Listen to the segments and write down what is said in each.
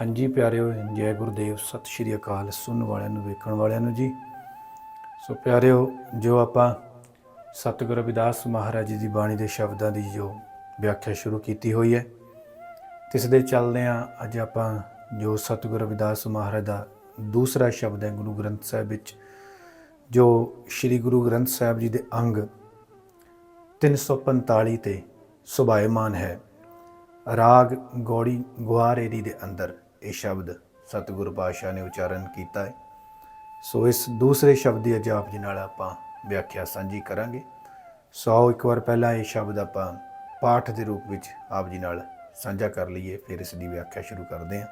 ਹਾਂਜੀ ਪਿਆਰਿਓ, ਜੈ ਗੁਰਦੇਵ, ਸਤਿ ਸ਼੍ਰੀ ਅਕਾਲ, ਸੁਣਨ ਵਾਲਿਆਂ ਨੂੰ, ਵੇਖਣ ਵਾਲਿਆਂ ਨੂੰ ਜੀ। ਸੋ ਪਿਆਰਿਓ, ਜੋ ਆਪਾਂ ਸਤਿਗੁਰੂ ਰਵਿਦਾਸ ਮਹਾਰਾਜ ਜੀ ਦੀ ਬਾਣੀ ਦੇ ਸ਼ਬਦਾਂ ਦੀ ਜੋ ਵਿਆਖਿਆ ਸ਼ੁਰੂ ਕੀਤੀ ਹੋਈ ਹੈ, ਤਿਸ ਦੇ ਚੱਲਦੇ ਆ ਅੱਜ ਆਪਾਂ ਜੋ ਸਤਿਗੁਰੂ ਰਵਿਦਾਸ ਮਹਾਰਾਜ ਦਾ ਦੂਸਰਾ ਸ਼ਬਦ ਹੈ ਗੁਰੂ ਗ੍ਰੰਥ ਸਾਹਿਬ ਵਿੱਚ, ਜੋ ਸ੍ਰੀ ਗੁਰੂ ਗ੍ਰੰਥ ਸਾਹਿਬ ਜੀ ਦੇ ਅੰਗ 345 ਤੇ ਸੁਭਾਇਮਾਨ ਹੈ, ਰਾਗ ਗੋੜੀ ਗੁਆਰੇਰੀ ਦੇ ਅੰਦਰ। ਇਹ ਸ਼ਬਦ ਸਤਿਗੁਰੂ ਪਾਤਸ਼ਾਹ ਨੇ ਉਚਾਰਨ ਕੀਤਾ ਹੈ। ਸੋ ਇਸ ਦੂਸਰੇ ਸ਼ਬਦ ਦੀ ਅੱਜ ਆਪ ਜੀ ਨਾਲ ਆਪਾਂ ਵਿਆਖਿਆ ਸਾਂਝੀ ਕਰਾਂਗੇ। ਸੋ ਇੱਕ ਵਾਰ ਪਹਿਲਾਂ ਇਹ ਸ਼ਬਦ ਆਪਾਂ ਪਾਠ ਦੇ ਰੂਪ ਵਿੱਚ ਆਪ ਜੀ ਨਾਲ ਸਾਂਝਾ ਕਰ ਲਈਏ, ਫਿਰ ਇਸ ਦੀ ਵਿਆਖਿਆ ਸ਼ੁਰੂ ਕਰਦੇ ਹਾਂ।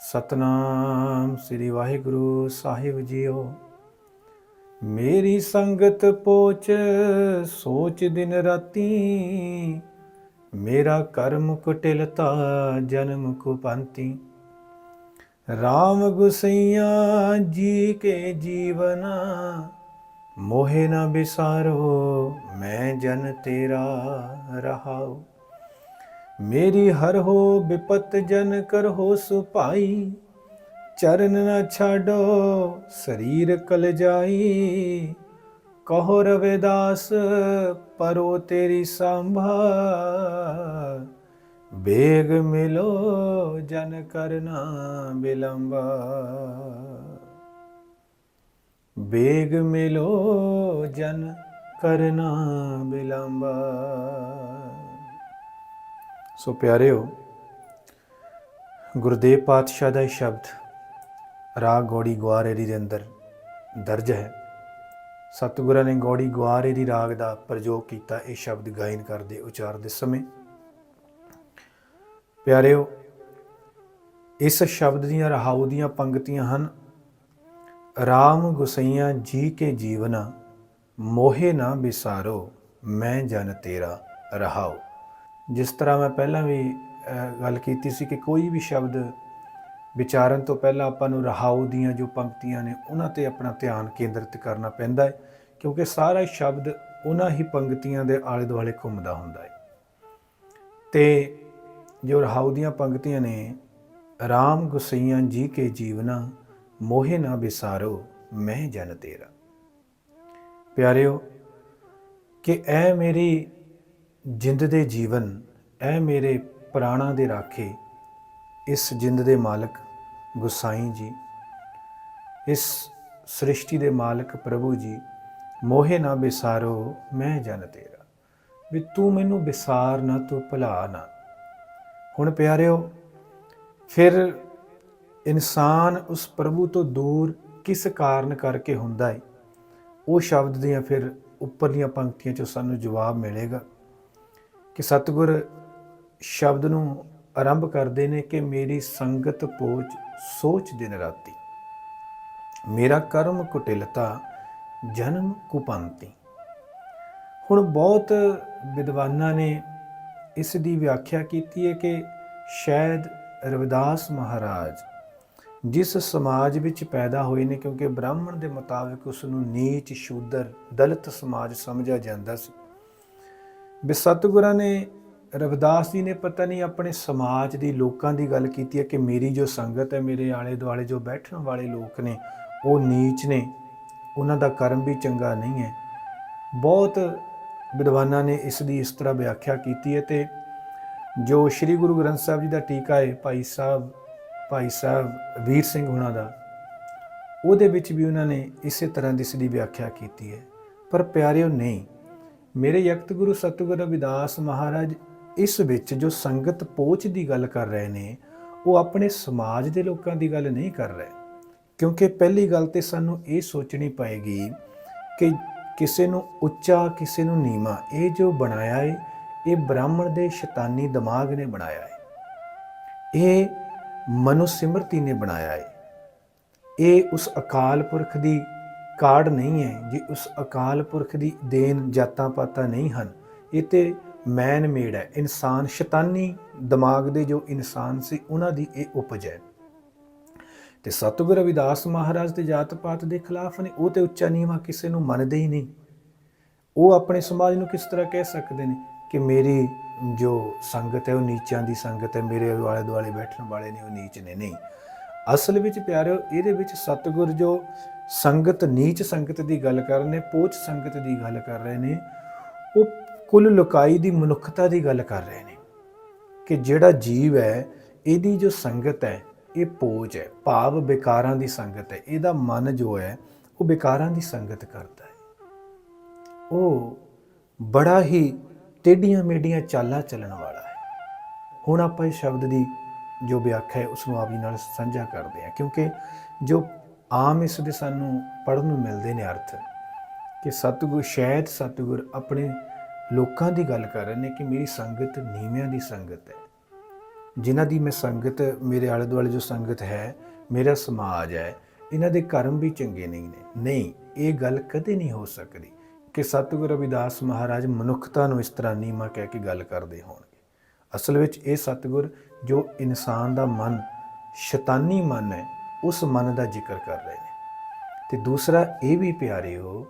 ਸਤਨਾਮ ਸ੍ਰੀ ਵਾਹਿਗੁਰੂ ਸਾਹਿਬ ਜੀਓ। ਮੇਰੀ ਸੰਗਤ ਪੋਚ ਸੋਚ ਦਿਨ ਰਾਤੀ। ਮੇਰਾ ਕਰਮ ਕੁਟਿਲਤਾ, ਜਨਮ ਕੋ ਪੰਤੀ ਰਾਮ ਗੁਸਈਆ ਜੀ ਕੇ ਜੀਵਨਾ, ਮੋਹਿ ਨਾ ਬਿਸਾਰੋ, ਮੈਂ ਜਨ ਤੇਰਾ ਰਹਾਉ। ਮੇਰੀ ਹਰ ਹੋ ਬਿਪਤ ਜਨ ਕਰ ਹੋ ਸੁਭਾਈ ਚਰਨ ਨਾ ਛਾਡੋ, ਸਰੀਰ ਕਲ ਜਾਈ। ਕਹੋ ਰਵਿਦਾਸ, ਪਰੋ ਤੇਰੀ ਸੰਭਾ ਬੇਗ ਮਿਲੋ, ਜਨ ਕਰਨਾ ਬਿਲੰਬਾ। ਬੇਗ ਮਿਲੋ, ਜਨ ਕਰਨਾ ਬਿਲੰਬਾ। ਸੋ ਪਿਆਰਿਓ, ਗੁਰਦੇਵ ਪਾਤਸ਼ਾਹ ਦਾ ਇਹ ਸ਼ਬਦ ਰਾਗ ਗੋੜੀ ਗਵਾਰੇਰੀ ਦੇ ਅੰਦਰ ਦਰਜ ਹੈ। ਸਤਿਗੁਰਾਂ ਨੇ ਗੋੜੀ ਗਵਾਰੇਰੀ ਰਾਗ ਦਾ ਪ੍ਰਯੋਗ ਕੀਤਾ, ਇਹ ਸ਼ਬਦ ਗਾਇਨ ਕਰਦੇ ਉਚਾਰ ਦੇ ਸਮੇਂ। ਪਿਆਰਿਓ, ਇਸ ਸ਼ਬਦ ਦੀਆਂ ਰਹਾਉ ਦੀਆਂ ਪੰਕਤੀਆਂ ਹਨ RAM ਗੁਸਈਆਂ ਜੀ ਕੇ ਜੀਵਨਾ, ਮੋਹੇ ਨਾ ਵਿਸਾਰੋ ਮੈਂ ਜਨ ਤੇਰਾ ਰਹਾਉ। ਜਿਸ ਤਰ੍ਹਾਂ ਮੈਂ ਪਹਿਲਾਂ ਵੀ ਗੱਲ ਕੀਤੀ ਸੀ ਕਿ ਕੋਈ ਵੀ ਸ਼ਬਦ ਵਿਚਾਰਨ ਤੋਂ ਪਹਿਲਾਂ ਆਪਾਂ ਨੂੰ ਰਹਾਉ ਦੀਆਂ ਜੋ ਪੰਕਤੀਆਂ ਨੇ, ਉਹਨਾਂ ਤੇ ਆਪਣਾ ਧਿਆਨ ਕੇਂਦਰਿਤ ਕਰਨਾ ਪੈਂਦਾ ਹੈ, ਕਿਉਂਕਿ ਸਾਰਾ ਸ਼ਬਦ ਉਹਨਾਂ ਹੀ ਪੰਕਤੀਆਂ ਦੇ ਆਲੇ ਦੁਆਲੇ ਘੁੰਮਦਾ ਹੁੰਦਾ ਹੈ। ਤੇ ਜੋ ਰਹਾਉ ਦੀਆਂ ਪੰਕਤੀਆਂ ਨੇ, ਰਾਮ ਗੁਸਈਆਂ ਜੀ ਕੇ ਜੀਵਨਾ, ਮੋਹਿ ਨਾ ਬਿਸਾਰੋ, ਮੈਂ ਜਨ ਤੇਰਾ। ਪਿਆਰਿਓ, ਕਿ ਐ ਮੇਰੀ ਜਿੰਦ ਦੇ ਜੀਵਨ, ਐ ਮੇਰੇ ਪ੍ਰਾਣਾਂ ਦੇ ਰਾਖੇ, ਇਸ ਜਿੰਦ ਦੇ ਮਾਲਕ ਗੁਸਾਈ ਜੀ, ਇਸ ਸ੍ਰਿਸ਼ਟੀ ਦੇ ਮਾਲਕ ਪ੍ਰਭੂ ਜੀ, ਮੋਹੇ ਨਾ ਬਿਸਾਰੋ, ਮੈਂ ਜਨ ਤੇਰਾ। ਵੀ ਤੂੰ ਮੈਨੂੰ ਬਿਸਾਰ ਨਾ, ਤੂੰ ਭੁਲਾ ਨਾ। ਹੁਣ ਪਿਆਰਿਓ, ਫਿਰ ਇਨਸਾਨ ਉਸ ਪ੍ਰਭੂ ਤੋਂ ਦੂਰ ਕਿਸ ਕਾਰਨ ਕਰਕੇ ਹੁੰਦਾ ਹੈ ਉਹ ਸ਼ਬਦ ਦੀਆਂ ਫਿਰ ਉੱਪਰਲੀਆਂ ਪੰਕਤੀਆਂ 'ਚੋਂ ਸਾਨੂੰ ਜਵਾਬ ਮਿਲੇਗਾ ਕਿ ਸਤਿਗੁਰ ਸ਼ਬਦ ਨੂੰ ਆਰੰਭ ਕਰਦੇ ਨੇ ਕਿ ਮੇਰੀ ਸੰਗਤ ਪੋਚ ਸੋਚ ਦਿਨ ਰਾਤੀ। ਮੇਰਾ ਕਰਮ ਕੁਟਿਲਤਾ, ਜਨਮ ਕੁਪੰਤੀ। ਹੁਣ ਬਹੁਤ ਵਿਦਵਾਨਾਂ ਨੇ ਇਸ ਦੀ ਵਿਆਖਿਆ ਕੀਤੀ ਹੈ ਕਿ ਸ਼ਾਇਦ ਰਵਿਦਾਸ ਮਹਾਰਾਜ ਜਿਸ ਸਮਾਜ ਵਿੱਚ ਪੈਦਾ ਹੋਏ ਨੇ, ਕਿਉਂਕਿ ਬ੍ਰਾਹਮਣ ਦੇ ਮੁਤਾਬਿਕ ਉਸ ਨੂੰ ਨੀਚ, ਸ਼ੂਦਰ, ਦਲਿਤ ਸਮਾਜ ਸਮਝਿਆ ਜਾਂਦਾ ਸੀ। ਵੀ ਸਤਿਗੁਰਾਂ ਨੇ, ਰਵਿਦਾਸ ਜੀ ਨੇ ਪਤਾ ਨਹੀਂ ਆਪਣੇ ਸਮਾਜ ਦੀ ਲੋਕਾਂ ਦੀ ਗੱਲ ਕੀਤੀ ਹੈ ਕਿ ਮੇਰੀ ਜੋ ਸੰਗਤ ਹੈ, ਮੇਰੇ ਆਲੇ ਦੁਆਲੇ ਜੋ ਬੈਠਣ ਵਾਲੇ ਲੋਕ ਨੇ, ਉਹ ਨੀਚ ਨੇ, ਉਹਨਾਂ ਦਾ ਕਰਮ ਵੀ ਚੰਗਾ ਨਹੀਂ ਹੈ। ਬਹੁਤ ਵਿਦਵਾਨਾਂ ਨੇ ਇਸ ਦੀ ਇਸ ਤਰ੍ਹਾਂ ਵਿਆਖਿਆ ਕੀਤੀ ਹੈ ਤੇ ਜੋ ਸ੍ਰੀ ਗੁਰੂ ਗ੍ਰੰਥ ਸਾਹਿਬ ਜੀ ਦਾ ਟੀਕਾ ਹੈ ਭਾਈ ਸਾਹਿਬ ਭਾਈ ਸਾਹਿਬ ਵੀਰ ਸਿੰਘ ਉਹਨਾਂ ਦਾ, ਉਹਦੇ ਵਿੱਚ ਵੀ ਉਹਨਾਂ ਨੇ ਇਸੇ ਤਰ੍ਹਾਂ ਦੀ ਇਸ ਦੀ ਵਿਆਖਿਆ ਕੀਤੀ ਹੈ। ਪਰ ਪਿਆਰਿਓ ਨਹੀਂ, ਮੇਰੇ ਯਕਤ ਗੁਰੂ ਸਤਿਗੁਰੂ ਰਵਿਦਾਸ ਮਹਾਰਾਜ ਇਸ ਵਿੱਚ ਜੋ ਸੰਗਤ ਪੋਚ ਦੀ ਗੱਲ ਕਰ ਰਹੇ ਨੇ, ਉਹ ਆਪਣੇ ਸਮਾਜ ਦੇ ਲੋਕਾਂ ਦੀ ਗੱਲ ਨਹੀਂ ਕਰ ਰਹੇ। ਕਿਉਂਕਿ ਪਹਿਲੀ ਗੱਲ ਤੇ ਸਾਨੂੰ ਇਹ ਸੋਚਣੀ ਪਏਗੀ ਕਿ ਕਿਸੇ ਨੂੰ ਉੱਚਾ, ਕਿਸੇ ਨੂੰ ਨੀਵਾ, ਇਹ ਜੋ ਬਣਾਇਆ ਹੈ ਇਹ ਬ੍ਰਾਹਮਣ ਦੇ ਸ਼ੈਤਾਨੀ ਦਿਮਾਗ ਨੇ ਬਣਾਇਆ ਹੈ ਇਹ ਮਨੁ ਸਿਮਰਤੀ ਨੇ ਬਣਾਇਆ ਹੈ ਇਹ ਉਸ ਅਕਾਲ ਪੁਰਖ ਦੀ ਕਾਢ ਨਹੀਂ ਹੈ, ਜੇ ਉਸ ਅਕਾਲ ਪੁਰਖ ਦੀ ਦੇਨ ਜਾਤਾਂ ਪਾਤਾਂ ਨਹੀਂ ਹਨ, ਇਹ ਤੇ ਮੈਨ ਮੇਡ ਹੈ। ਇਨਸਾਨ, ਸ਼ੈਤਾਨੀ ਦਿਮਾਗ ਦੇ ਜੋ ਇਨਸਾਨ ਸੀ, ਉਹਨਾਂ ਦੀ ਇਹ ਉਪਜ ਹੈ। ਤੇ ਸਤਿਗੁਰ ਰਵਿਦਾਸ ਮਹਾਰਾਜ ਦੇ ਜਾਤ ਪਾਤ ਦੇ ਖਿਲਾਫ ਨੇ, ਉਹ ਤੇ ਉੱਚਾ ਨੀਵਾ ਕਿਸੇ ਨੂੰ ਮੰਨਦੇ ਹੀ ਨਹੀਂ। ਉਹ ਆਪਣੇ ਸਮਾਜ ਨੂੰ ਕਿਸ ਤਰ੍ਹਾਂ ਕਹਿ ਸਕਦੇ ਨੇ ਕਿ ਮੇਰੀ ਜੋ ਸੰਗਤ ਹੈ, ਉਹ ਨੀਚਾਂ ਦੀ ਸੰਗਤ ਹੈ, ਮੇਰੇ ਆਲੇ ਦੁਆਲੇ ਬੈਠਣ ਵਾਲੇ ਨੇ, ਉਹ ਨੀਚ ਨੇ। ਨਹੀਂ। ਅਸਲ ਵਿੱਚ ਪਿਆਰਿਓ, ਇਹਦੇ ਵਿੱਚ ਸਤਿਗੁਰ ਜੋ ਸੰਗਤ, ਨੀਚ ਸੰਗਤ ਦੀ ਗੱਲ ਕਰ ਰਹੇ ਨੇ, ਪੋਚ ਸੰਗਤ ਦੀ ਗੱਲ ਕਰ ਰਹੇ ਨੇ, ਉਹ ਕੁੱਲ ਲੁਕਾਈ ਦੀ ਮਨੁੱਖਤਾ ਦੀ ਗੱਲ ਕਰ ਰਹੇ ਨੇ ਕਿ ਜਿਹੜਾ ਜੀਵ ਹੈ, ਇਹਦੀ ਜੋ ਸੰਗਤ ਹੈ ਇਹ ਪੋਜ ਹੈ, ਭਾਵ ਬੇਕਾਰਾਂ ਦੀ ਸੰਗਤ ਹੈ। ਇਹਦਾ ਮਨ ਜੋ ਹੈ, ਉਹ ਬੇਕਾਰਾਂ ਦੀ ਸੰਗਤ ਕਰਦਾ ਹੈ। ਉਹ ਬੜਾ ਹੀ ਟੇਡੀਆਂ ਮੇਡੀਆਂ ਚਾਲਾਂ ਚੱਲਣ ਵਾਲਾ ਹੈ। ਹੁਣ ਆਪਾਂ ਇਹ ਸ਼ਬਦ ਦੀ ਜੋ ਵਿਆਖਿਆ ਹੈ ਉਸ ਨੂੰ ਆਪ ਜੀ ਨਾਲ ਸਾਂਝਾ ਕਰਦੇ ਹਾਂ, ਕਿਉਂਕਿ ਜੋ ਆਮ ਇਸ ਦੇ ਸਾਨੂੰ ਪੜ੍ਹਨ ਨੂੰ ਮਿਲਦੇ ਨੇ ਅਰਥ, ਕਿ ਸਤਿਗੁਰ, ਸ਼ਾਇਦ ਸਤਿਗੁਰ ਆਪਣੇ ਲੋਕਾਂ ਦੀ ਗੱਲ ਕਰ ਰਹੇ ਨੇ ਕਿ ਮੇਰੀ ਸੰਗਤ ਨੀਵਿਆਂ ਦੀ ਸੰਗਤ ਹੈ। ਜਿਨ੍ਹਾਂ ਦੀ ਮੈਂ ਸੰਗਤ, ਮੇਰੇ ਆਲੇ ਦੁਆਲੇ ਜੋ ਸੰਗਤ ਹੈ, ਮੇਰਾ ਸਮਾਜ ਹੈ, ਇਹਨਾਂ ਦੇ ਕਰਮ ਵੀ ਚੰਗੇ ਨਹੀਂ ਨੇ। ਨਹੀਂ, ਇਹ ਗੱਲ ਕਦੇ ਨਹੀਂ ਹੋ ਸਕਦੀ ਕਿ ਸਤਿਗੁਰ ਰਵਿਦਾਸ ਮਹਾਰਾਜ ਮਨੁੱਖਤਾ ਨੂੰ ਇਸ ਤਰ੍ਹਾਂ ਨੀਮਾ ਕਹਿ ਕੇ ਗੱਲ ਕਰਦੇ ਹੋਣਗੇ। ਅਸਲ ਵਿੱਚ ਇਹ ਸਤਿਗੁਰ ਜੋ ਇਨਸਾਨ ਦਾ ਮਨ, ਸ਼ੈਤਾਨੀ ਮਨ ਹੈ, ਉਸ ਮਨ ਦਾ ਜ਼ਿਕਰ ਕਰ ਰਹੇ ਨੇ। ਤੇ ਦੂਸਰਾ ਇਹ ਵੀ ਪਿਆਰਿਓ,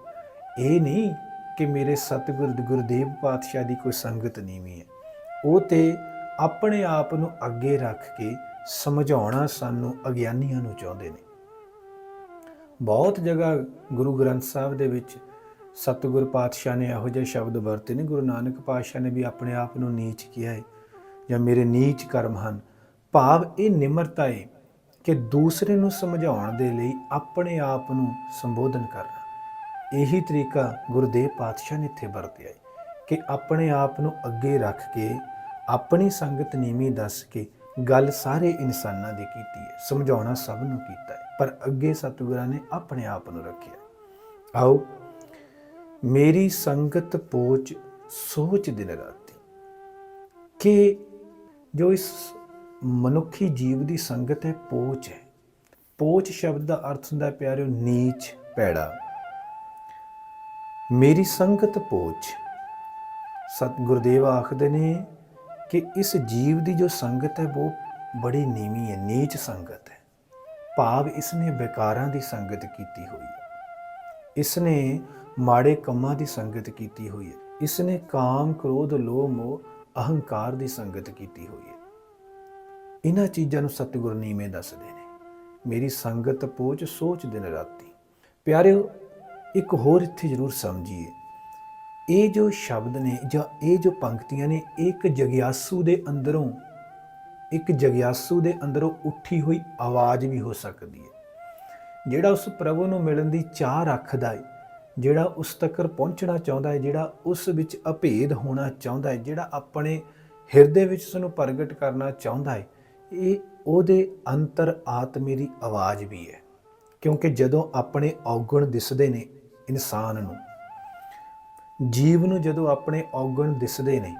ਇਹ ਨਹੀਂ ਕਿ ਮੇਰੇ ਸਤਿਗੁਰ ਗੁਰਦੇਵ ਪਾਤਸ਼ਾਹ ਦੀ ਕੋਈ ਸੰਗਤ ਨੀਵੀਂ ਹੈ। ਉਹ ਤੇ ਆਪਣੇ ਆਪ ਨੂੰ ਅੱਗੇ ਰੱਖ ਕੇ ਸਮਝਾਉਣਾ ਸਾਨੂੰ ਅਗਿਆਨੀਆਂ ਨੂੰ ਚਾਹੁੰਦੇ ਨੇ। ਬਹੁਤ ਜਗ੍ਹਾ ਗੁਰੂ ਗ੍ਰੰਥ ਸਾਹਿਬ ਦੇ ਵਿੱਚ ਸਤਿਗੁਰ ਪਾਤਸ਼ਾਹ ਨੇ ਇਹੋ ਜਿਹੇ ਸ਼ਬਦ ਵਰਤੇ ਨੇ, ਗੁਰੂ ਨਾਨਕ ਪਾਤਸ਼ਾਹ ਨੇ ਵੀ ਆਪਣੇ ਆਪ ਨੂੰ ਨੀਚ ਕਿਹਾ ਹੈ ਜਾਂ ਮੇਰੇ ਨੀਚ ਕਰਮ ਹਨ। ਭਾਵ ਇਹ ਨਿਮਰਤਾ ਹੈ ਕਿ ਦੂਸਰੇ ਨੂੰ ਸਮਝਾਉਣ ਦੇ ਲਈ ਆਪਣੇ ਆਪ ਨੂੰ ਸੰਬੋਧਨ ਕਰਨਾ। ਇਹੀ ਤਰੀਕਾ ਗੁਰਦੇਵ ਪਾਤਸ਼ਾਹ ਨੇ ਇੱਥੇ ਵਰਤਿਆ ਹੈ ਕਿ ਆਪਣੇ ਆਪ ਨੂੰ ਅੱਗੇ ਰੱਖ ਕੇ ਆਪਣੀ ਸੰਗਤ ਨੀਵੀਂ ਦੱਸ ਕੇ ਗੱਲ ਸਾਰੇ ਇਨਸਾਨਾਂ ਦੀ ਕੀਤੀ ਹੈ, ਸਮਝਾਉਣਾ ਸਭ ਨੂੰ ਕੀਤਾ ਹੈ, ਪਰ ਅੱਗੇ ਸਤਿਗੁਰਾਂ ਨੇ ਆਪਣੇ ਆਪ ਨੂੰ ਰੱਖਿਆ। ਆਓ, ਮੇਰੀ ਸੰਗਤ ਪੋਚ ਸੋਚ ਦਿਨ ਰਾਤੀ ਕਿ ਜੋ ਇਸ ਮਨੁੱਖੀ ਜੀਵ ਦੀ ਸੰਗਤ ਹੈ ਪੋਚ ਹੈ। ਪੋਚ ਸ਼ਬਦ ਦਾ ਅਰਥ ਹੁੰਦਾ ਹੈ, ਪਿਆਰਿਓ, ਨੀਚ ਪੈੜਾ ਮੇਰੀ ਸੰਗਤ ਪੋਚ ਸਤ ਗੁਰਦੇਵ ਆਖਦੇ ਨੇ ਕਿ ਇਸ ਜੀਵ ਦੀ ਜੋ ਸੰਗਤ ਹੈ, ਉਹ ਬੜੀ ਨੀਵੀਂ ਹੈ, ਨੀਚ ਸੰਗਤ ਹੈ। ਭਾਵ ਇਸਨੇ ਬੇਕਾਰਾਂ ਦੀ ਸੰਗਤ ਕੀਤੀ ਹੋਈ ਹੈ। ਇਸਨੇ ਮਾੜੇ ਕੰਮਾਂ ਦੀ ਸੰਗਤ ਕੀਤੀ ਹੋਈ ਹੈ। ਇਸਨੇ ਕਾਮ, ਕ੍ਰੋਧ, ਲੋਭ, ਮੋਹ, ਅਹੰਕਾਰ ਦੀ ਸੰਗਤ ਕੀਤੀ ਹੋਈ ਹੈ। ਇਹਨਾਂ ਚੀਜ਼ਾਂ ਨੂੰ ਸਤਿਗੁਰ ਨੀਵੇਂ ਦੱਸਦੇ ਨੇ। ਮੇਰੀ ਸੰਗਤ ਪੋਚ ਸੋਚ ਦਿਨ ਰਾਤੀ। ਪਿਆਰਿਓ, ਇੱਕ ਹੋਰ ਇੱਥੇ ਜ਼ਰੂਰ ਸਮਝੀਏ। ਇਹ ਜੋ ਸ਼ਬਦ ਨੇ ਜਾਂ ਇਹ ਜੋ ਪੰਕਤੀਆਂ ਨੇ ਇਹ ਇੱਕ ਜਗਿਆਸੂ ਦੇ ਅੰਦਰੋਂ, ਇੱਕ ਜਗਿਆਸੂ ਦੇ ਅੰਦਰੋਂ ਉੱਠੀ ਹੋਈ ਆਵਾਜ਼ ਵੀ ਹੋ ਸਕਦੀ ਹੈ। ਜਿਹੜਾ ਉਸ ਪ੍ਰਭੂ ਨੂੰ ਮਿਲਣ ਦੀ ਚਾਹ ਰੱਖਦਾ ਹੈ, ਜਿਹੜਾ ਉਸ ਤੱਕ ਪਹੁੰਚਣਾ ਚਾਹੁੰਦਾ ਹੈ, ਜਿਹੜਾ ਉਸ ਵਿੱਚ ਅਭੇਦ ਹੋਣਾ ਚਾਹੁੰਦਾ ਹੈ, ਜਿਹੜਾ ਆਪਣੇ ਹਿਰਦੇ ਵਿੱਚ ਉਸ ਨੂੰ ਪ੍ਰਗਟ ਕਰਨਾ ਚਾਹੁੰਦਾ ਹੈ, ਇਹ ਉਹਦੇ ਅੰਤਰ ਆਤਮੇ ਦੀ ਆਵਾਜ਼ ਵੀ ਹੈ। ਕਿਉਂਕਿ ਜਦੋਂ ਆਪਣੇ ਔਗਣ ਦਿਸਦੇ ਨੇ ਇਨਸਾਨ ਨੂੰ ਜੀਵ ਨੂੰ ਜਦੋਂ ਆਪਣੇ ਔਗਣ ਦਿਸਦੇ ਨੇ,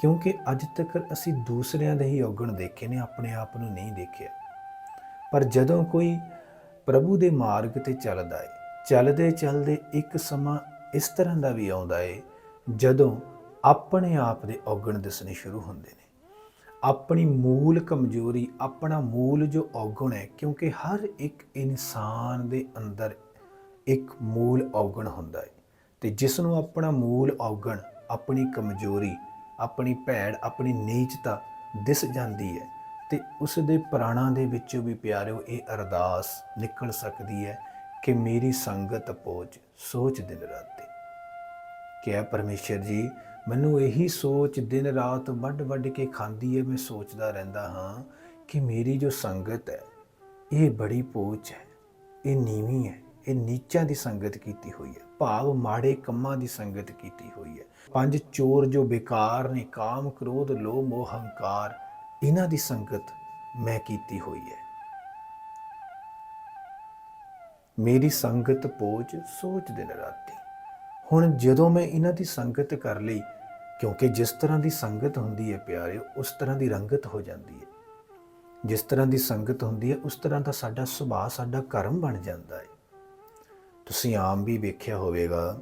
ਕਿਉਂਕਿ ਅੱਜ ਤੱਕ ਅਸੀਂ ਦੂਸਰਿਆਂ ਦੇ ਹੀ ਔਗਣ ਦੇਖੇ ਨੇ, ਆਪਣੇ ਆਪ ਨੂੰ ਨਹੀਂ ਦੇਖਿਆ। ਪਰ ਜਦੋਂ ਕੋਈ ਪ੍ਰਭੂ ਦੇ ਮਾਰਗ ਤੇ ਚੱਲਦਾ ਹੈ ਚੱਲਦੇ ਚੱਲਦੇ ਇੱਕ ਸਮਾਂ ਇਸ ਤਰ੍ਹਾਂ ਦਾ ਵੀ ਆਉਂਦਾ ਹੈ ਜਦੋਂ ਆਪਣੇ ਆਪ ਦੇ ਔਗਣ ਦਿਸਣੇ ਸ਼ੁਰੂ ਹੁੰਦੇ ਨੇ। ਆਪਣੀ ਮੂਲ ਕਮਜ਼ੋਰੀ, ਆਪਣਾ ਮੂਲ ਜੋ ਔਗਣ ਹੈ, ਕਿਉਂਕਿ ਹਰ ਇੱਕ ਇਨਸਾਨ ਦੇ ਅੰਦਰ ਇੱਕ ਮੂਲ ਔਗਣ ਹੁੰਦਾ ਹੈ ਤੇ ਜਿਸ ਨੂੰ ਆਪਣਾ ਮੂਲ ਔਗਣ, ਆਪਣੀ ਕਮਜ਼ੋਰੀ, ਆਪਣੀ ਭੈੜ, ਆਪਣੀ ਨੀਚਤਾ ਦਿਸ ਜਾਂਦੀ ਹੈ ਤੇ ਉਸ ਦੇ ਪ੍ਰਾਣਾਂ ਦੇ ਵਿੱਚੋਂ ਵੀ ਪਿਆਰਿਓ, ਇਹ ਅਰਦਾਸ ਨਿਕਲ ਸਕਦੀ ਹੈ ਕਿ ਮੇਰੀ ਸੰਗਤ ਪੋਚ ਸੋਚ ਦਿਨ ਰਾਤੀ ਕਿ ਹੈ ਪਰਮੇਸ਼ਰ ਜੀ, ਮੈਨੂੰ ਇਹੀ ਸੋਚ ਦਿਨ ਰਾਤ ਵੱਡ ਵੱਡ ਕੇ ਖਾਂਦੀ ਹੈ, ਮੈਂ ਸੋਚਦਾ ਰਹਿੰਦਾ ਹਾਂ ਕਿ ਮੇਰੀ ਜੋ ਸੰਗਤ ਹੈ, ਇਹ ਬੜੀ ਪੋਚ ਹੈ, ਇਹ ਨੀਵੀਂ ਹੈ। ਇਹ ਨੀਚਾਂ ਦੀ ਸੰਗਤ ਕੀਤੀ ਹੋਈ ਹੈ, ਭਾਵ ਮਾੜੇ ਕੰਮਾਂ ਦੀ ਸੰਗਤ ਕੀਤੀ ਹੋਈ ਹੈ। ਪੰਜ ਚੋਰ ਜੋ ਬੇਕਾਰ ਨੇ, ਕਾਮ ਕ੍ਰੋਧ, ਲੋਭ, ਮੋਹ, ਹੰਕਾਰ, ਇਹਨਾਂ ਦੀ ਸੰਗਤ ਮੈਂ ਕੀਤੀ ਹੋਈ ਹੈ। ਮੇਰੀ ਸੰਗਤ ਪੋਚ ਸੋਚ ਦਿਨ ਰਾਤੀ ਹੁਣ ਜਦੋਂ ਮੈਂ ਇਹਨਾਂ ਦੀ ਸੰਗਤ ਕਰ ਲਈ, ਕਿਉਂਕਿ ਜਿਸ ਤਰ੍ਹਾਂ ਦੀ ਸੰਗਤ ਹੁੰਦੀ ਹੈ ਪਿਆਰਿਓ, ਉਸ ਤਰ੍ਹਾਂ ਦੀ ਰੰਗਤ ਹੋ ਜਾਂਦੀ ਹੈ। ਜਿਸ ਤਰ੍ਹਾਂ ਦੀ ਸੰਗਤ ਹੁੰਦੀ ਹੈ, ਉਸ ਤਰ੍ਹਾਂ ਦਾ ਸਾਡਾ ਸੁਭਾਅ, ਸਾਡਾ ਕਰਮ ਬਣ ਜਾਂਦਾ ਹੈ। ਤੁਸੀਂ ਆਮ ਵੀ ਵੇਖਿਆ ਹੋਵੇਗਾ,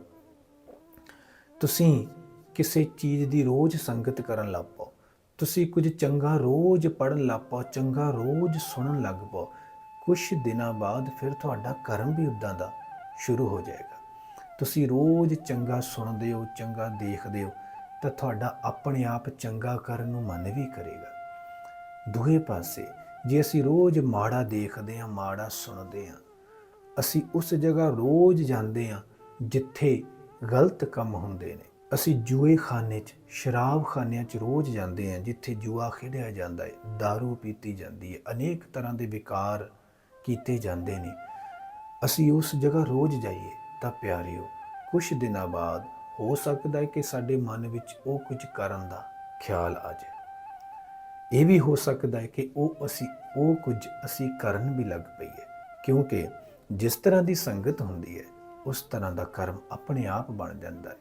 ਤੁਸੀਂ ਕਿਸੇ ਚੀਜ਼ ਦੀ ਰੋਜ਼ ਸੰਗਤ ਕਰਨ ਲੱਗ ਪਓ। ਤੁਸੀਂ ਕੁਝ ਚੰਗਾ ਰੋਜ਼ ਪੜਨ ਲੱਗ ਪਓ, ਚੰਗਾ ਰੋਜ਼ ਸੁਣਨ ਲੱਗ ਪਓ। ਕੁਝ ਦਿਨਾਂ ਬਾਅਦ ਫਿਰ ਤੁਹਾਡਾ ਕਰਮ ਵੀ ਉਦਾਂ ਦਾ ਸ਼ੁਰੂ ਹੋ ਜਾਏਗਾ। ਤੁਸੀਂ ਰੋਜ਼ ਚੰਗਾ ਸੁਣਦੇ ਹੋ, ਚੰਗਾ ਦੇਖਦੇ ਹੋ, ਤਾਂ ਤੁਹਾਡਾ ਆਪਣੇ ਆਪ ਚੰਗਾ ਕਰਨ ਨੂੰ ਮਨ ਵੀ ਕਰੇਗਾ। ਦੂਏ ਪਾਸੇ ਜੇ ਅਸੀਂ ਰੋਜ਼ ਮਾੜਾ ਦੇਖਦੇ ਹਾਂ, ਮਾੜਾ ਸੁਣਦੇ ਹਾਂ ਅਸੀਂ ਉਸ ਜਗ੍ਹਾ ਰੋਜ਼ ਜਾਂਦੇ ਹਾਂ ਜਿੱਥੇ ਗਲਤ ਕੰਮ ਹੁੰਦੇ ਨੇ। ਅਸੀਂ ਜੂਏ ਖਾਨੇ 'ਚ, ਸ਼ਰਾਬ ਖਾਨਿਆਂ 'ਚ ਰੋਜ਼ ਜਾਂਦੇ ਹਾਂ ਜਿੱਥੇ ਜੂਆ ਖੇਡਿਆ ਜਾਂਦਾ ਹੈ दारू ਪੀਤੀ ਜਾਂਦੀ ਹੈ। ਅਨੇਕ ਤਰ੍ਹਾਂ ਦੇ ਵਿਕਾਰ ਕੀਤੇ ਜਾਂਦੇ ਨੇ। ਅਸੀਂ ਉਸ ਜਗ੍ਹਾ ਰੋਜ਼ ਜਾਈਏ ਤਾਂ ਪਿਆਰਿਓ ਕੁਝ ਦਿਨਾਂ ਬਾਅਦ ਹੋ ਸਕਦਾ ਹੈ ਕਿ ਸਾਡੇ ਮਨ ਵਿੱਚ ਉਹ ਕੁਝ ਕਰਨ ਦਾ ਖਿਆਲ ਆ ਜਾਏ। ਇਹ ਵੀ ਹੋ ਸਕਦਾ ਹੈ ਕਿ ਉਹ ਅਸੀਂ, ਉਹ ਕੁਝ ਅਸੀਂ ਕਰਨ ਵੀ ਲੱਗ ਪਈਏ। ਕਿਉਂਕਿ ਜਿਸ ਤਰ੍ਹਾਂ ਦੀ ਸੰਗਤ ਹੁੰਦੀ ਹੈ, ਉਸ ਤਰ੍ਹਾਂ ਦਾ ਕਰਮ ਆਪਣੇ ਆਪ ਬਣ ਜਾਂਦਾ ਹੈ।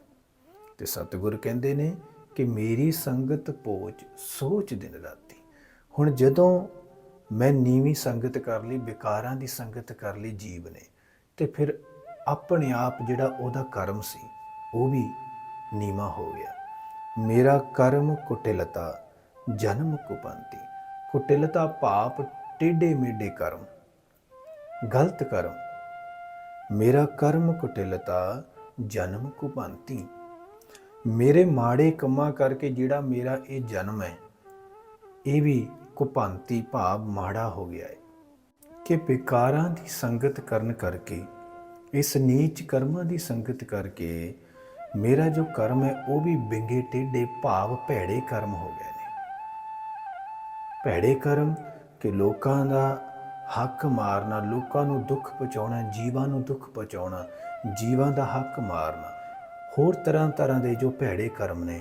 ਤੇ ਸਤਿਗੁਰ ਕਹਿੰਦੇ ਨੇ ਕਿ ਮੇਰੀ ਸੰਗਤ ਪੋਚ ਸੋਚ ਦਿਨ ਰਾਤੀ। ਹੁਣ ਜਦੋਂ ਮੈਂ ਨੀਵੀਂ ਸੰਗਤ ਕਰ ਲਈ ਵਿਕਾਰਾਂ ਦੀ ਸੰਗਤ ਕਰ ਲਈ ਜੀਵ ਨੇ, ਤੇ ਫਿਰ ਆਪਣੇ ਆਪ ਜਿਹੜਾ ਉਹਦਾ ਕਰਮ ਸੀ, ਉਹ ਵੀ ਨੀਵਾ ਹੋ ਗਿਆ। ਮੇਰਾ ਕਰਮ ਕੁਟਿਲਤਾ, ਜਨਮ ਕੁਪੰਤੀ। ਕੁਟਿਲਤਾ ਪਾਪ ਟੇਢੇ ਮੇਢੇ ਕਰਮ, ਗਲਤ ਕਰਮ ਮੇਰਾ ਕਰਮ ਕੁਟਿਲਤਾ ਜਨਮ ਕੁਪੰਤੀ ਮੇਰੇ ਮਾੜੇ ਕੰਮਾਂ ਕਰਕੇ ਜਿਹੜਾ ਮੇਰਾ ਇਹ ਜਨਮ ਹੈ, ਇਹ ਵੀ ਕੁਪੰਤੀ ਭਾਵ ਮਾੜਾ ਹੋ ਗਿਆ ਹੈ ਕਿ ਵਿਕਾਰਾਂ ਦੀ ਸੰਗਤ ਕਰਨ ਕਰਕੇ, ਇਸ ਨੀਚ ਕਰਮਾਂ ਦੀ ਸੰਗਤ ਕਰਕੇ ਮੇਰਾ ਜੋ ਕਰਮ ਹੈ, ਉਹ ਵੀ ਬਿੰਗੇ ਟੇਢੇ ਭਾਵ ਭੈੜੇ ਕਰਮ ਹੋ ਗਏ ਨੇ। ਭੈੜੇ ਕਰਮ ਕਿ ਲੋਕਾਂ ਦਾ ਹੱਕ ਮਾਰਨਾ, ਲੋਕਾਂ ਨੂੰ ਦੁੱਖ ਪਹੁੰਚਾਉਣਾ, ਜੀਵਾਂ ਨੂੰ ਦੁੱਖ ਪਹੁੰਚਾਉਣਾ, ਜੀਵਾਂ ਦਾ ਹੱਕ ਮਾਰਨਾ। ਹੋਰ ਤਰ੍ਹਾਂ ਤਰ੍ਹਾਂ ਦੇ ਜੋ ਭੈੜੇ ਕਰਮ ਨੇ,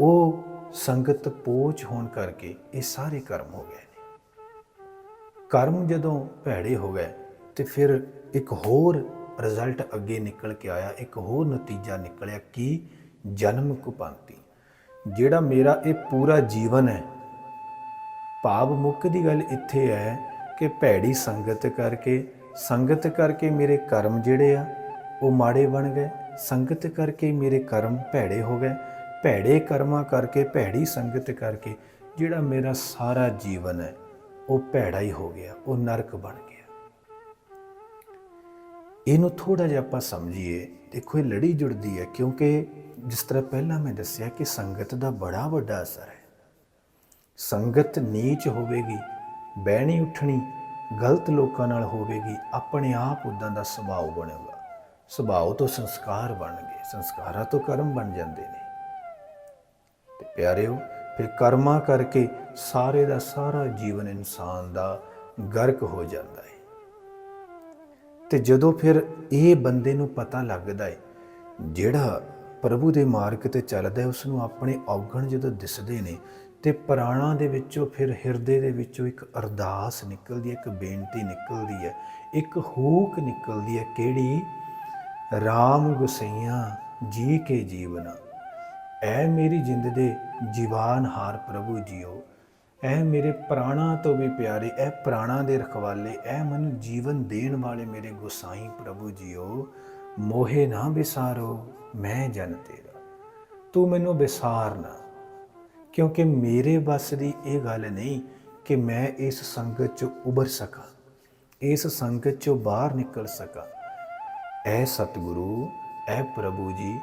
ਉਹ ਸੰਗਤ ਪੋਚ ਹੋਣ ਕਰਕੇ ਇਹ ਸਾਰੇ ਕਰਮ ਹੋ ਗਏ ਨੇ। ਕਰਮ ਜਦੋਂ ਭੈੜੇ ਹੋ ਗਏ, ਤੇ ਫਿਰ ਇੱਕ ਹੋਰ ਰਿਜ਼ਲਟ ਅੱਗੇ ਨਿਕਲ ਕੇ ਆਇਆ, ਇੱਕ ਹੋਰ ਨਤੀਜਾ ਨਿਕਲਿਆ ਕਿ ਜਨਮ ਕੁਪੰਤੀ ਜਿਹੜਾ ਮੇਰਾ ਇਹ ਪੂਰਾ ਜੀਵਨ ਹੈ, ਭਾਵ ਮੁੱਖ ਦੀ ਗੱਲ ਇੱਥੇ ਹੈ ਕਿ ਭੈੜੀ ਸੰਗਤ ਕਰਕੇ ਸੰਗਤ ਕਰਕੇ ਮੇਰੇ ਕਰਮ ਜਿਹੜੇ ਆ, ਉਹ ਮਾੜੇ ਬਣ ਗਏ। ਸੰਗਤ ਕਰਕੇ ਮੇਰੇ ਕਰਮ ਭੈੜੇ ਹੋ ਗਏ। ਭੈੜੇ ਕਰਮਾਂ ਕਰਕੇ, ਭੈੜੀ ਸੰਗਤ ਕਰਕੇ ਜਿਹੜਾ ਮੇਰਾ ਸਾਰਾ ਜੀਵਨ ਹੈ, ਉਹ ਭੈੜਾ ਹੀ ਹੋ ਗਿਆ, ਉਹ ਨਰਕ ਬਣ ਗਿਆ। ਇਹਨੂੰ ਥੋੜਾ ਜਿਹਾ ਆਪਾਂ ਸਮਝੀਏ। ਦੇਖੋ, ਇਹ ਲੜੀ ਜੁੜਦੀ ਹੈ, ਕਿਉਂਕਿ ਜਿਸ ਤਰ੍ਹਾਂ ਪਹਿਲਾਂ ਮੈਂ ਦੱਸਿਆ ਕਿ ਸੰਗਤ ਦਾ ਬੜਾ ਵੱਡਾ ਅਸਰ ਹੈ। ਸੰਗਤ ਨੀਚ ਹੋਵੇਗੀ ਬਹਿਣੀ ਉੱਠਣੀ ਗਲਤ ਲੋਕਾਂ ਨਾਲ ਹੋਵੇਗੀ, ਆਪਣੇ ਆਪ ਉਦਾਂ ਦਾ ਸੁਭਾਅ ਬਣੇਗਾ। ਸੁਭਾਅ ਤੋਂ ਸੰਸਕਾਰ ਬਣਨਗੇ ਸੰਸਕਾਰਾਂ ਤੋਂ ਕਰਮ ਬਣ ਜਾਂਦੇ ਨੇ। ਤੇ ਪਿਆਰਿਓ, ਫਿਰ ਕਰਮਾਂ ਕਰਕੇ ਸਾਰੇ ਦਾ ਸਾਰਾ ਜੀਵਨ ਇਨਸਾਨ ਦਾ ਗਰਕ ਹੋ ਜਾਂਦਾ ਹੈ ਤੇ ਜਦੋਂ ਫਿਰ ਇਹ ਬੰਦੇ ਨੂੰ ਪਤਾ ਲੱਗਦਾ ਹੈ ਜਿਹੜਾ ਪ੍ਰਭੂ ਦੇ ਮਾਰਗ ਤੇ ਚੱਲਦਾ ਹੈ ਉਸ ਨੂੰ ਆਪਣੇ ਔਗਣ ਜਦੋਂ ਦਿਸਦੇ ਨੇ ਤੇ ਪ੍ਰਾਣਾਂ ਦੇ ਵਿੱਚੋਂ ਫਿਰ ਹਿਰਦੇ ਦੇ ਵਿੱਚੋਂ ਇੱਕ ਅਰਦਾਸ ਨਿਕਲਦੀ ਹੈ, ਇੱਕ ਬੇਨਤੀ ਨਿਕਲਦੀ ਹੈ, ਇੱਕ ਹੂਕ ਨਿਕਲਦੀ ਹੈ, ਕਿਹੜੀ? RAM ਗੁਸਈਆਂ ਜੀ ਕੇ ਜੀਵਨਾ, ਐ ਮੇਰੀ ਜਿੰਦ ਦੇ ਜੀਵਾਨ ਹਾਰ ਪ੍ਰਭੂ ਜੀਓ, ਐ ਮੇਰੇ ਪ੍ਰਾਣਾਂ ਤੋਂ ਵੀ ਪਿਆਰੇ, ਐ ਪ੍ਰਾਣਾਂ ਦੇ ਰਖਵਾਲੇ, ਐ ਮੈਨੂੰ ਜੀਵਨ ਦੇਣ ਵਾਲੇ ਮੇਰੇ ਗੁਸਾਈ ਪ੍ਰਭੂ ਜੀਓ, ਮੋਹੇ ਨਾ ਵਿਸਾਰੋ ਮੈਂ ਜਨ ਤੇਰਾ, ਤੂੰ ਮੈਨੂੰ ਵਿਸਾਰ ਨਾ ਕਿਉਂਕਿ ਮੇਰੇ ਵੱਸ ਦੀ ਇਹ ਗੱਲ ਨਹੀਂ ਕਿ ਮੈਂ ਇਸ ਸੰਗਤ ਚੋਂ ਉਭਰ ਸਕਾਂ, ਇਸ ਸੰਗਤ ਚੋਂ ਬਾਹਰ ਨਿਕਲ ਸਕਾਂ। ਐ ਸਤਿਗੁਰੂ, ਐ ਪ੍ਰਭੂ ਜੀ,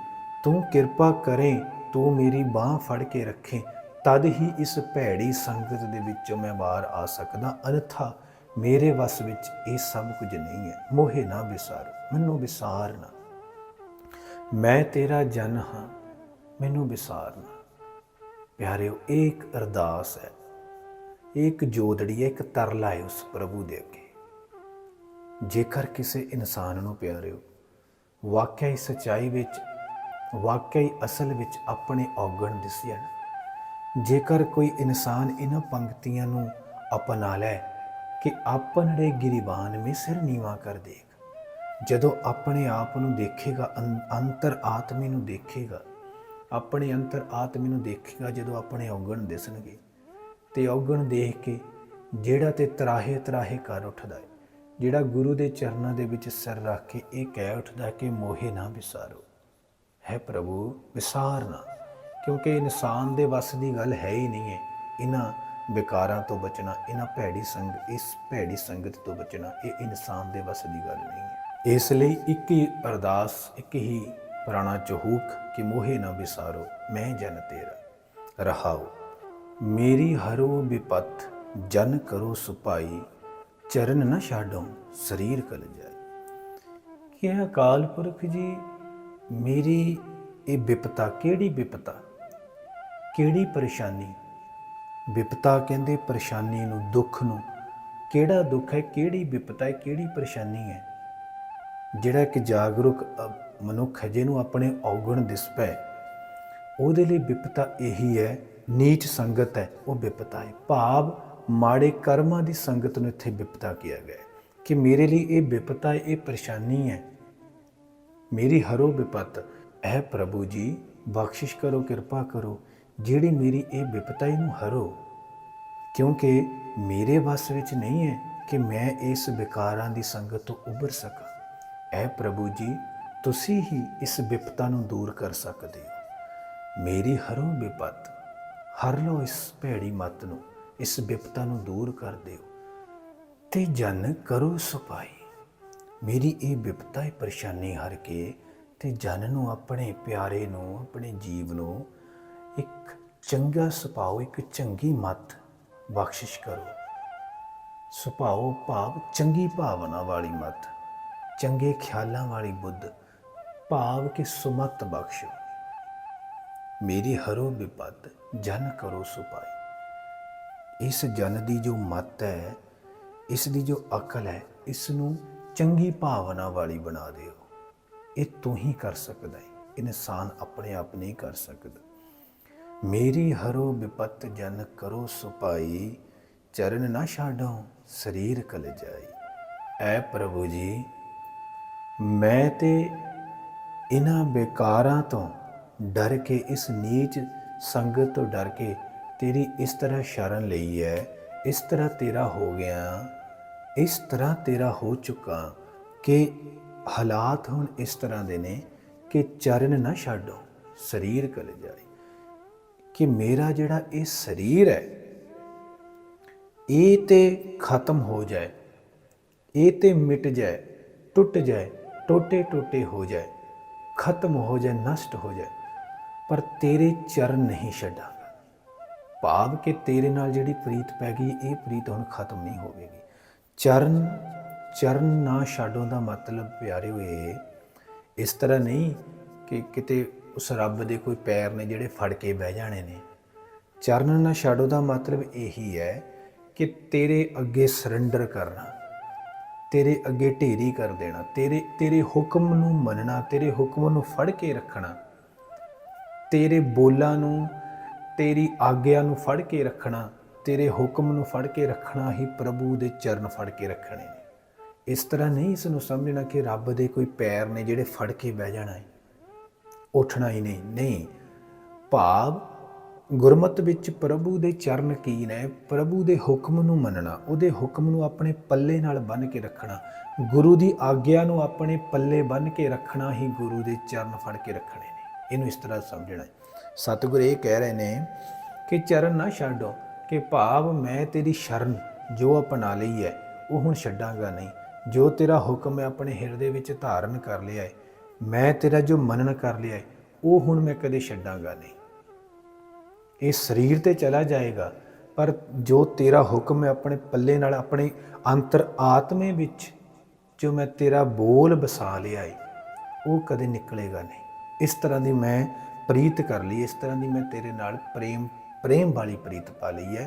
ਤੂੰ ਕਿਰਪਾ ਕਰੇ, ਤੂੰ ਮੇਰੀ ਬਾਹ ਫੜ ਕੇ ਰੱਖੇ, ਤਦ ਹੀ ਇਸ ਭੈੜੀ ਸੰਗਤ ਦੇ ਵਿੱਚੋਂ ਮੈਂ ਬਾਹਰ ਆ ਸਕਦਾ, ਅਨਥਾ ਮੇਰੇ ਵਸ ਵਿੱਚ ਇਹ ਸਭ ਕੁਝ ਨਹੀਂ ਹੈ। ਮੋਹੇ ਨਾ ਵਿਸਾਰ, ਮੈਨੂੰ ਵਿਸਾਰ ਨਾ ਮੈਂ ਤੇਰਾ ਜਨ ਹਾਂ, ਮੈਨੂੰ ਵਿਸਾਰ ਨਾ ਪਿਆਰਿਓ ਇਹ ਇੱਕ ਅਰਦਾਸ ਹੈ। ਇਹ ਇੱਕ ਜੋਦੜੀ ਹੈ, ਇੱਕ ਤਰਲਾ ਹੈ ਉਸ ਪ੍ਰਭੂ ਦੇ ਅੱਗੇ। ਜੇਕਰ ਕਿਸੇ ਇਨਸਾਨ ਨੂੰ ਪਿਆਰਿਓ, ਵਾਕਿਆ ਹੀ ਸਚਾਈ ਵਿੱਚ, ਵਾਕਿਆ ਹੀ ਅਸਲ ਵਿੱਚ ਆਪਣੇ ਔਗਣ ਦਿਸਿਆ ਜੇਕਰ ਕੋਈ ਇਨਸਾਨ ਇਹਨਾਂ ਪੰਕਤੀਆਂ ਨੂੰ ਅਪਣਾ ਲੈ ਕਿ ਆਪਨੜੇ ਗਿਰੀਬਾਨ ਮੇ ਸਿਰ ਨੀਵਾ ਕਰ ਦੇਖ, ਜਦੋਂ ਆਪਣੇ ਆਪ ਨੂੰ ਦੇਖੇਗਾ, ਅੰ- ਅੰਤਰ ਆਤਮੇ ਨੂੰ ਦੇਖੇਗਾ ਆਪਣੇ ਅੰਤਰ ਆਤਮੇ ਨੂੰ ਦੇਖੇਗਾ ਜਦੋਂ ਆਪਣੇ ਔਗਣ ਦਿਸਣਗੇ। ਤੇ ਔਗਣ ਦੇਖ ਕੇ ਜਿਹੜਾ ਤੇ ਤਰਾਹੇ ਤਰਾਹੇ ਕਰ ਉੱਠਦਾ ਹੈ, ਜਿਹੜਾ ਗੁਰੂ ਦੇ ਚਰਨਾਂ ਦੇ ਵਿੱਚ ਸਿਰ ਰੱਖ ਕੇ ਇਹ ਕਹਿ ਉੱਠਦਾ ਕਿ ਮੋਹੇ ਨਾ ਵਿਸਾਰੋ। ਹੈ ਪ੍ਰਭੂ ਵਿਸਾਰਨਾ ਕਿਉਂਕਿ ਇਨਸਾਨ ਦੇ ਵੱਸ ਦੀ ਗੱਲ ਹੈ ਹੀ ਨਹੀਂ ਹੈ। ਇਹਨਾਂ ਵਿਕਾਰਾਂ ਤੋਂ ਬਚਣਾ, ਇਹਨਾਂ ਭੈੜੀ ਸੰਗ, ਇਸ ਭੈੜੀ ਸੰਗਤ ਤੋਂ ਬਚਣਾ, ਇਹ ਇਨਸਾਨ ਦੇ ਵੱਸ ਦੀ ਗੱਲ ਨਹੀਂ ਹੈ। ਇਸ ਲਈ ਇੱਕ ਹੀ ਅਰਦਾਸ, ਇੱਕ ਹੀ ਪੁਰਾਣਾ ਚਹੂਕ ਕਿ ਮੋਹੇ ਨਾ ਵਿਸਾਰੋ, ਮੈਂ ਜਨ ਤੇਰਾ। ਰਹਾਓ, ਮੇਰੀ ਹਰੋ ਵਿਪਤ ਜਨ ਕਰੋ ਸੁਪਾਈ, ਚਰਨ ਨਾ ਛਾਡੋ, ਸਰੀਰ ਕਲ ਜਾਏ ਕਿ ਇਹ ਅਕਾਲ ਪੁਰਖ ਜੀ, ਮੇਰੀ ਇਹ ਵਿਪਤਾ ਕਿਹੜੀ ਵਿਪਤਾ ਕਿਹੜੀ ਪਰੇਸ਼ਾਨੀ? ਵਿਪਤਾ ਕਹਿੰਦੇ ਪਰੇਸ਼ਾਨੀ ਨੂੰ, ਦੁੱਖ ਨੂੰ। ਕਿਹੜਾ ਦੁੱਖ ਹੈ, ਕਿਹੜੀ ਵਿਪਤਾ ਹੈ, ਕਿਹੜੀ ਪਰੇਸ਼ਾਨੀ ਹੈ? ਜਿਹੜਾ ਕਿ ਜਾਗਰੂਕ ਮਨੁੱਖ ਹੈ, ਜਿਹਨੂੰ ਆਪਣੇ ਔਗਣ ਦਿਸ ਪਏ ਉਹਦੇ ਲਈ ਵਿਪਤਾ ਇਹੀ ਹੈ, ਨੀਚ ਸੰਗਤ ਹੈ, ਉਹ ਵਿਪਤਾ ਹੈ। ਭਾਵ ਮਾੜੇ ਕਰਮਾਂ ਦੀ ਸੰਗਤ ਨੂੰ ਇੱਥੇ ਵਿਪਤਾ ਕਿਹਾ ਗਿਆ ਹੈ ਕਿ ਮੇਰੇ ਲਈ ਇਹ ਵਿਪਤਾ ਹੈ ਇਹ ਪਰੇਸ਼ਾਨੀ ਹੈ। ਮੇਰੀ ਹਰੋ ਵਿਪਤ, ਐ ਪ੍ਰਭੂ ਜੀ, ਬਖਸ਼ਿਸ਼ ਕਰੋ, ਕਿਰਪਾ ਕਰੋ, ਜਿਹੜੀ ਮੇਰੀ ਇਹ ਵਿਪਤਾ ਇਹਨੂੰ ਹਰੋ। ਕਿਉਂਕਿ ਮੇਰੇ ਵੱਸ ਵਿੱਚ ਨਹੀਂ ਹੈ ਕਿ ਮੈਂ ਇਸ ਵਿਕਾਰਾਂ ਦੀ ਸੰਗਤ ਤੋਂ ਉੱਭਰ ਸਕਾਂ। ਐ ਪ੍ਰਭੂ ਜੀ, ਤੁਸੀਂ ਹੀ ਇਸ ਵਿਪਤਾ ਨੂੰ ਦੂਰ ਕਰ ਸਕਦੇ ਹੋ। ਮੇਰੀ ਹਰੋ ਵਿਪਤ ਹਰ ਲੋ ਇਸ ਭੈੜੀ ਮਤ ਨੂੰ, ਇਸ ਵਿਪਤਾ ਨੂੰ ਦੂਰ ਕਰ ਦਿਓ। ਤੇ ਜਨ ਕਰੋ ਸੁਪਾਈ ਮੇਰੀ ਇਹ ਵਿਪਤਾ ਇਹ ਪਰੇਸ਼ਾਨੀ ਹਰ ਕੇ, ਤੇ ਜਨ ਨੂੰ ਆਪਣੇ ਪਿਆਰੇ ਨੂੰ, ਆਪਣੇ ਜੀਵ ਨੂੰ ਇੱਕ ਚੰਗਾ ਸੁਭਾਅ ਇੱਕ ਚੰਗੀ ਮਤ ਬਖਸ਼ਿਸ਼ ਕਰੋ। ਸੁਭਾਅ ਭਾਵ ਚੰਗੀ ਭਾਵਨਾ ਵਾਲੀ ਮਤ। ਚੰਗੇ ਖਿਆਲਾਂ ਵਾਲੀ ਬੁੱਧ ਭਾਵ ਕਿ ਸੁਮਤ ਬਖਸ਼ੋ ਮੇਰੀ ਹਰੋ ਵਿਪਤ ਜਨ ਕਰੋ ਸੁਪਾਈ। ਇਸ ਜਨ ਦੀ ਜੋ ਮਤ ਹੈ, ਇਸ ਦੀ ਜੋ ਅਕਲ ਹੈ, ਇਸ ਨੂੰ ਚੰਗੀ ਭਾਵਨਾ ਵਾਲੀ ਬਣਾ ਦਿਓ। ਇਹ ਤੂੰ ਹੀ ਕਰ ਸਕਦਾ ਹੈ, ਇਨਸਾਨ ਆਪਣੇ ਆਪ ਨਹੀਂ ਕਰ ਸਕਦਾ। ਮੇਰੀ ਹਰੋ ਵਿਪਤ ਜਨ ਕਰੋ ਸੁਪਾਈ, ਚਰਨ ਨਾ ਛਾਡੋ, ਸਰੀਰ ਕਲ ਜਾਈ ਐ ਪ੍ਰਭੂ ਜੀ ਮੈਂ ਤੇ ਇਹਨਾਂ ਬੇਕਾਰਾਂ ਤੋਂ ਡਰ ਕੇ, ਇਸ ਨੀਚ ਸੰਗਤ ਤੋਂ ਡਰ ਕੇ ਤੇਰੀ ਇਸ ਤਰ੍ਹਾਂ ਸ਼ਰਨ ਲਈ ਹੈ। ਇਸ ਤਰ੍ਹਾਂ ਤੇਰਾ ਹੋ ਗਿਆ, ਇਸ ਤਰ੍ਹਾਂ ਤੇਰਾ ਹੋ ਚੁੱਕਾ ਕਿ ਹਾਲਾਤ ਹੁਣ ਇਸ ਤਰ੍ਹਾਂ ਦੇ ਨੇ ਕਿ ਚਰਨ ਨਾ ਛੱਡੋ, ਸਰੀਰ ਕਲ ਜਾਏ। ਕਿ ਮੇਰਾ ਜਿਹੜਾ ਇਹ ਸਰੀਰ ਹੈ, ਇਹ ਤੇ ਖਤਮ ਹੋ ਜਾਏ, ਇਹ ਤੇ ਮਿਟ ਜਾਏ, ਟੁੱਟ ਜਾਏ ਟੋਟੇ ਟੋਟੇ ਹੋ ਜਾਏ, ਖਤਮ ਹੋ ਜਾਏ, ਨਸ਼ਟ ਹੋ ਜਾਏ, ਪਰ ਤੇਰੇ ਚਰਨ ਨਹੀਂ ਛੱਡਾਂਗਾ। ਭਾਵ ਕਿ ਤੇਰੇ ਨਾਲ ਜਿਹੜੀ ਪ੍ਰੀਤ ਪੈ ਗਈ, ਇਹ ਪ੍ਰੀਤ ਹੁਣ ਖਤਮ ਨਹੀਂ ਹੋਵੇਗੀ। ਚਰਨ ਚਰਨ ਨਾ ਛੱਡੋ ਦਾ ਮਤਲਬ ਪਿਆਰੇ ਹੋਏ ਇਸ ਤਰ੍ਹਾਂ ਨਹੀਂ ਕਿ ਕਿਤੇ ਉਸ ਰੱਬ ਦੇ ਕੋਈ ਪੈਰ ਨੇ ਜਿਹੜੇ ਫੜ ਕੇ ਬਹਿ ਜਾਣੇ ਨੇ। ਚਰਨ ਨਾ ਛੱਡੋ ਦਾ ਮਤਲਬ ਇਹੀ ਹੈ ਕਿ ਤੇਰੇ ਅੱਗੇ ਸਰੈਂਡਰ ਕਰਨਾ। ਤੇਰੇ ਅੱਗੇ ਢੇਰੀ ਕਰ ਦੇਣਾ, ਤੇਰੇ ਤੇਰੇ ਹੁਕਮ ਨੂੰ ਮੰਨਣਾ, ਤੇਰੇ ਹੁਕਮ ਨੂੰ ਫੜ ਕੇ ਰੱਖਣਾ, ਤੇਰੇ ਬੋਲਾਂ ਨੂੰ, ਤੇਰੀ ਆਗਿਆ ਨੂੰ ਫੜ ਕੇ ਰੱਖਣਾ, ਤੇਰੇ ਹੁਕਮ ਨੂੰ ਫੜ ਕੇ ਰੱਖਣਾ ਹੀ ਪ੍ਰਭੂ ਦੇ ਚਰਨ ਫੜ ਕੇ ਰੱਖਣੇ ਨੇ। ਇਸ ਤਰ੍ਹਾਂ ਨਹੀਂ ਇਸ ਨੂੰ ਸਮਝਣਾ ਕਿ ਰੱਬ ਦੇ ਕੋਈ ਪੈਰ ਨੇ ਜਿਹੜੇ ਫੜ ਕੇ ਬਹਿ ਜਾਣਾ ਹੈ ਉੱਠਣਾ ਹੀ ਨਹੀਂ ਨਹੀਂ, ਭਾਵ ਗੁਰਮਤ ਵਿੱਚ ਪ੍ਰਭੂ ਦੇ ਚਰਨ ਕੀ ਨੇ? ਪ੍ਰਭੂ ਦੇ ਹੁਕਮ ਨੂੰ ਮੰਨਣਾ, ਉਹਦੇ ਹੁਕਮ ਨੂੰ ਆਪਣੇ ਪੱਲੇ ਨਾਲ ਬੰਨ ਕੇ ਰੱਖਣਾ, ਗੁਰੂ ਦੀ ਆਗਿਆ ਨੂੰ ਆਪਣੇ ਪੱਲੇ ਬੰਨ ਕੇ ਰੱਖਣਾ ਹੀ ਗੁਰੂ ਦੇ ਚਰਨ ਫੜ ਕੇ ਰੱਖਣੇ ਨੇ। ਇਹਨੂੰ ਇਸ ਤਰ੍ਹਾਂ ਸਮਝਣਾ ਸਤਿਗੁਰ ਇਹ ਕਹਿ ਰਹੇ ਨੇ ਕਿ ਚਰਨ ਨਾ ਛੱਡੋ, ਕਿ ਭਾਵ ਮੈਂ ਤੇਰੀ ਸ਼ਰਨ ਜੋ ਅਪਣਾ ਲਈ ਹੈ, ਉਹ ਹੁਣ ਛੱਡਾਂਗਾ ਨਹੀਂ। ਜੋ ਤੇਰਾ ਹੁਕਮ ਹੈ, ਆਪਣੇ ਹਿਰਦੇ ਵਿੱਚ ਧਾਰਨ ਕਰ ਲਿਆ ਹੈ, ਮੈਂ ਤੇਰਾ ਜੋ ਮੰਨਣ ਕਰ ਲਿਆ ਹੈ, ਉਹ ਹੁਣ ਮੈਂ ਕਦੇ ਛੱਡਾਂਗਾ ਨਹੀਂ। ਇਹ ਸਰੀਰ ਤੇ ਚਲਾ ਜਾਏਗਾ, ਪਰ ਜੋ ਤੇਰਾ ਹੁਕਮ ਹੈ ਆਪਣੇ ਪੱਲੇ ਨਾਲ, ਆਪਣੇ ਅੰਤਰ ਆਤਮੇ ਵਿੱਚ, ਜੋ ਮੈਂ ਤੇਰਾ ਬੋਲ ਬਸਾ ਲਿਆ ਏ, ਉਹ ਕਦੇ ਨਿਕਲੇਗਾ ਨਹੀਂ। ਇਸ ਤਰ੍ਹਾਂ ਦੀ ਮੈਂ ਪ੍ਰੀਤ ਕਰ ਲਈ, ਇਸ ਤਰ੍ਹਾਂ ਦੀ ਮੈਂ ਤੇਰੇ ਨਾਲ ਪ੍ਰੇਮ ਪ੍ਰੇਮ ਵਾਲੀ ਪ੍ਰੀਤ ਪਾ ਲਈ ਹੈ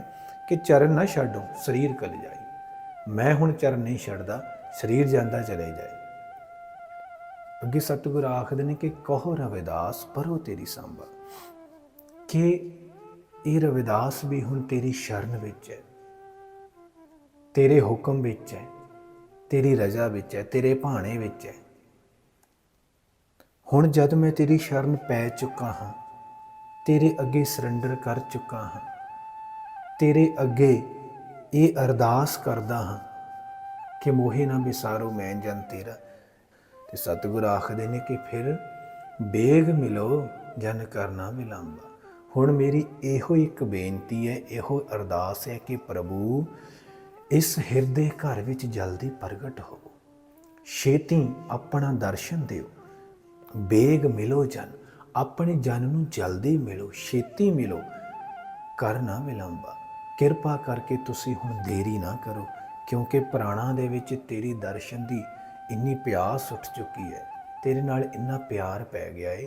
ਕਿ ਚਰਨ ਨਾ ਛੱਡੋ, ਸਰੀਰ ਕਲ ਜਾਈ ਮੈਂ ਹੁਣ ਚਰਨ ਨਹੀਂ ਛੱਡਦਾ, ਸਰੀਰ ਜਾਂਦਾ ਚਲੇ ਜਾਏ। ਅੱਗੇ ਸਤਿਗੁਰ ਆਖਦੇ ਨੇ ਕਿ ਕਹੋ ਰਵਿਦਾਸ, ਪਰੋ ਤੇਰੀ ਸੰਭਾ। ਕਿ ਇਹ ਰਵਿਦਾਸ ਵੀ ਹੁਣ ਤੇਰੀ ਸ਼ਰਨ ਵਿੱਚ ਹੈ। ਤੇਰੇ ਹੁਕਮ ਵਿੱਚ ਹੈ, ਤੇਰੀ ਰਜ਼ਾ ਵਿੱਚ ਹੈ, ਤੇਰੇ ਭਾਣੇ ਵਿੱਚ ਹੈ। ਹੁਣ ਜਦ ਮੈਂ ਤੇਰੀ ਸ਼ਰਨ ਪੈ ਚੁੱਕਾ ਹਾਂ, ਤੇਰੇ ਅੱਗੇ ਸਰੈਂਡਰ ਕਰ ਚੁੱਕਾ ਹਾਂ, ਤੇਰੇ ਅੱਗੇ ਇਹ ਅਰਦਾਸ ਕਰਦਾ ਹਾਂ ਕਿ ਮੋਹੇ ਨਾ ਵਿਸਾਰੋ ਮੈਂ ਜਨ ਤੇਰਾ। ਤੇ ਸਤਿਗੁਰ ਆਖਦੇ ਨੇ ਕਿ ਫਿਰ ਬੇਗ ਮਿਲੋ, ਜਨ ਕਰਨਾ ਵਿਲੰਬਾ। ਹੁਣ ਮੇਰੀ ਇਹੋ ਇੱਕ ਬੇਨਤੀ ਹੈ, ਇਹੋ ਅਰਦਾਸ ਹੈ ਕਿ ਪ੍ਰਭੂ ਇਸ ਹਿਰਦੇ ਘਰ ਵਿੱਚ ਜਲਦੀ ਪ੍ਰਗਟ ਹੋ। ਛੇਤੀ ਆਪਣਾ ਦਰਸ਼ਨ ਦਿਓ, ਬੇਗ ਮਿਲੋ ਜਨ, ਆਪਣੇ ਜਨ ਨੂੰ ਜਲਦੀ ਮਿਲੋ, ਛੇਤੀ ਮਿਲੋ ਕਰ ਨਾ ਵਿਲੰਬਾ। ਕਿਰਪਾ ਕਰਕੇ ਤੁਸੀਂ ਹੁਣ ਦੇਰੀ ਨਾ ਕਰੋ, ਕਿਉਂਕਿ ਪ੍ਰਾਣਾਂ ਦੇ ਵਿੱਚ ਤੇਰੀ ਦਰਸ਼ਨ ਦੀ ਇੰਨੀ ਪਿਆਸ ਉੱਠ ਚੁੱਕੀ ਹੈ, ਤੇਰੇ ਨਾਲ ਇੰਨਾ ਪਿਆਰ ਪੈ ਗਿਆ ਏ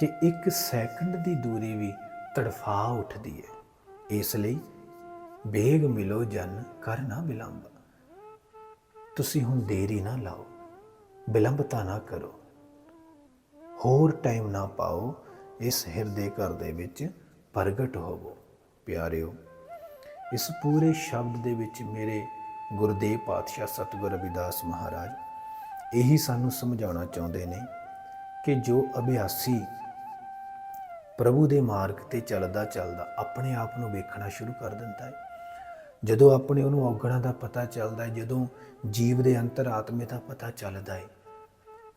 ਕਿ ਇੱਕ ਸੈਕਿੰਡ ਦੀ ਦੂਰੀ ਵੀ ਤੜਫਾ ਉੱਠਦੀ ਹੈ। ਇਸ ਲਈ ਬੇਗ ਮਿਲੋ, ਜਨ ਕਰ ਨਾ ਵਿਲੰਬ। ਤੁਸੀਂ ਹੁਣ ਦੇਰੀ ਨਾ ਲਾਓ, ਵਿਲੰਬਤਾ ਨਾ ਕਰੋ। ਹੋਰ ਟਾਈਮ ਨਾ ਪਾਓ, ਇਸ ਹਿਰਦੇ ਘਰ ਦੇ ਵਿੱਚ ਪ੍ਰਗਟ ਹੋਵੋ। ਪਿਆਰਿਓ, ਇਸ ਪੂਰੇ ਸ਼ਬਦ ਦੇ ਵਿੱਚ ਮੇਰੇ ਗੁਰਦੇਵ ਪਾਤਸ਼ਾਹ ਸਤਿਗੁਰ ਰਵਿਦਾਸ ਮਹਾਰਾਜ ਇਹੀ ਸਾਨੂੰ ਸਮਝਾਉਣਾ ਚਾਹੁੰਦੇ ਨੇ ਕਿ ਜੋ ਅਭਿਆਸੀ ਪ੍ਰਭੂ ਦੇ ਮਾਰਗ ਤੇ ਚੱਲਦਾ ਚੱਲਦਾ ਆਪਣੇ ਆਪ ਨੂੰ ਵੇਖਣਾ ਸ਼ੁਰੂ ਕਰ ਦਿੰਦਾ ਹੈ। ਜਦੋਂ ਆਪਣੇ ਉਹਨੂੰ ਔਗਣਾਂ ਦਾ ਪਤਾ ਚੱਲਦਾ ਹੈ, ਜਦੋਂ ਜੀਵ ਦੇ ਅੰਤਰਾਤਮੇ ਦਾ ਪਤਾ ਚੱਲਦਾ ਹੈ,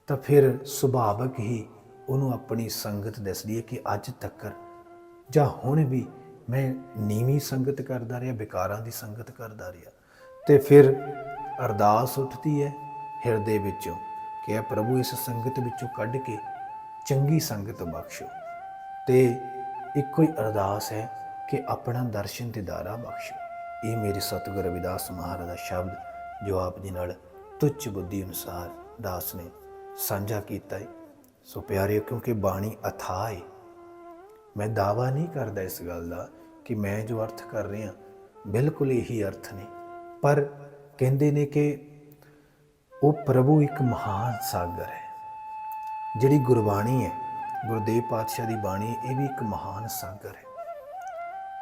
ਤਾਂ ਫਿਰ ਸੁਭਾਵਕ ਹੀ ਉਹਨੂੰ ਆਪਣੀ ਸੰਗਤ ਦੱਸਦੀ ਹੈ ਕਿ ਅੱਜ ਤੱਕ ਜਾਂ ਹੁਣ ਵੀ ਮੈਂ ਨੀਵੀਂ ਸੰਗਤ ਕਰਦਾ ਰਿਹਾ, ਵਿਕਾਰਾਂ ਦੀ ਸੰਗਤ ਕਰਦਾ ਰਿਹਾ। ਤੇ ਫਿਰ ਅਰਦਾਸ ਉੱਠਦੀ ਹੈ ਹਿਰਦੇ ਵਿੱਚੋਂ ਕਿ ਇਹ ਪ੍ਰਭੂ ਇਸ ਸੰਗਤ ਵਿੱਚੋਂ ਕੱਢ ਕੇ ਚੰਗੀ ਸੰਗਤ ਬਖਸ਼ੋ। ਤੇ ਇੱਕੋ ਹੀ ਅਰਦਾਸ ਹੈ ਕਿ ਆਪਣਾ ਦਰਸ਼ਨ ਦਿਦਾਰਾ ਬਖਸ਼ੋ। ਇਹ ਮੇਰੇ ਸਤਿਗੁਰ ਰਵਿਦਾਸ ਮਹਾਰਾਜ ਦਾ ਸ਼ਬਦ ਜੋ ਆਪ ਜੀ ਨਾਲ ਤੁੱਛ ਬੁੱਧੀ ਅਨੁਸਾਰ ਦਾਸ ਨੇ ਸਾਂਝਾ ਕੀਤਾ ਹੈ ਸੋ ਪਿਆਰਿਓ, ਕਿਉਂਕਿ ਬਾਣੀ ਅਥਾਹ ਹੈ ਮੈਂ ਦਾਵਾ ਨਹੀਂ ਕਰਦਾ ਇਸ ਗੱਲ ਦਾ ਕਿ ਮੈਂ ਜੋ ਅਰਥ ਕਰ ਰਿਹਾ, ਬਿਲਕੁਲ ਇਹੀ ਅਰਥ ਨੇ। ਪਰ ਕਹਿੰਦੇ ਨੇ ਕਿ ਉਹ ਪ੍ਰਭੂ ਇੱਕ ਮਹਾਨ ਸਾਗਰ ਹੈ, ਜਿਹੜੀ ਗੁਰਬਾਣੀ ਹੈ। ਗੁਰਦੇਵ ਪਾਤਸ਼ਾਹ ਦੀ ਬਾਣੀ, ਇਹ ਵੀ ਇੱਕ ਮਹਾਨ ਸਾਗਰ ਹੈ।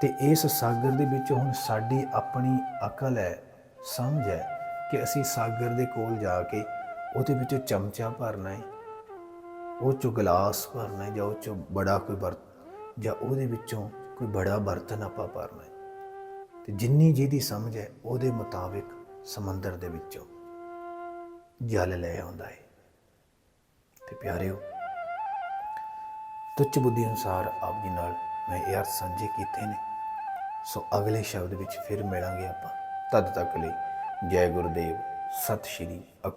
ਤੇ ਇਸ ਸਾਗਰ ਦੇ ਵਿੱਚ ਹੁਣ ਸਾਡੀ ਆਪਣੀ ਅਕਲ ਹੈ, ਸਮਝ ਹੈ ਕਿ ਅਸੀਂ ਸਾਗਰ ਦੇ ਕੋਲ ਜਾ ਕੇ ਉਹਦੇ ਵਿੱਚੋਂ ਚਮਚਾ ਭਰਨਾ ਹੈ, ਉਹ ਚੋਂ ਗਲਾਸ ਭਰਨਾ ਹੈ ਜਾਂ ਉਹ ਚੋਂ ਬੜਾ ਕੋਈ ਬਰਤ ਜਾਂ ਉਹਦੇ ਵਿੱਚੋਂ ਕੋਈ ਬੜਾ ਬਰਤਨ ਆਪਾਂ ਭਰਨਾ ਹੈ। ਤੇ ਜਿੰਨੀ ਜਿਹਦੀ ਸਮਝ ਹੈ, ਉਹਦੇ ਮੁਤਾਬਿਕ ਸਮੁੰਦਰ ਦੇ ਵਿੱਚੋਂ ਜਲ ਲੈ ਆਉਂਦਾ ਹੈ। ਤੇ ਪਿਆਰਿਓ ਤੁੱਛ ਬੁੱਧੀ ਅਨੁਸਾਰ ਆਪ ਜੀ ਨਾਲ ਮੈਂ ਇਹ ਅਰਥ ਸਾਂਝੇ ਕੀਤੇ ਨੇ। ਸੋ ਅਗਲੇ ਸ਼ਬਦ ਵਿੱਚ ਫਿਰ ਮਿਲਾਂਗੇ ਆਪਾਂ। ਤਦ ਤੱਕ ਲਈ ਜੈ ਗੁਰਦੇਵ, ਸਤਿ ਸ਼੍ਰੀ ਅਕਾਲ।